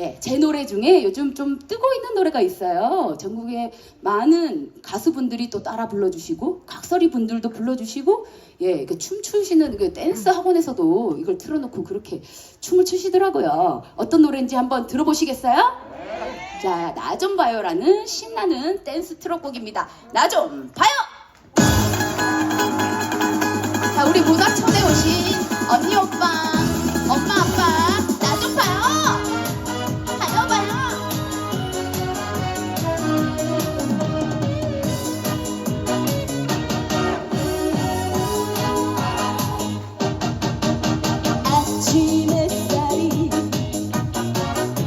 예, 제 노래 중에 요즘 좀 뜨고 있는 노래가 있어요. 전국에 많은 가수분들이 또 따라 불러주시고 각설이 분들도 불러주시고 예, 그 춤추시는 그 댄스 학원에서도 이걸 틀어놓고 그렇게 춤을 추시더라고요. 어떤 노래인지 한번 들어보시겠어요? 자, 나 좀 봐요라는 신나는 댄스 트롯곡입니다. 나 좀 봐요. 자, 우리 문화촌에 오신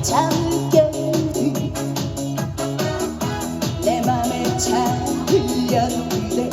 잠을 깨우니 내 맘에 차들렸는데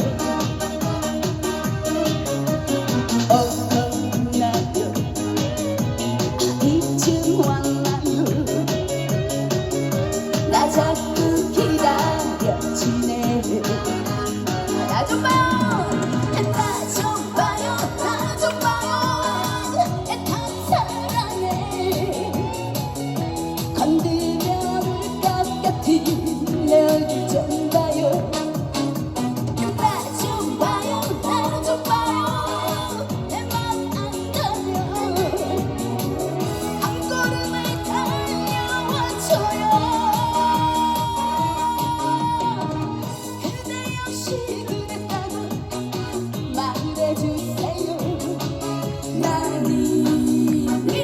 그대 역시 그랬다고 말해주세요 나는 이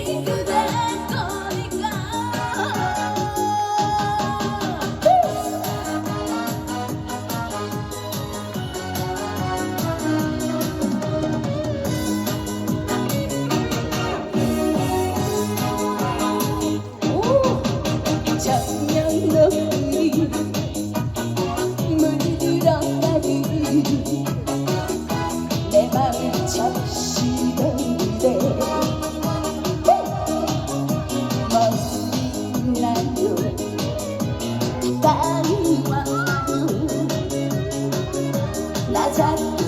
나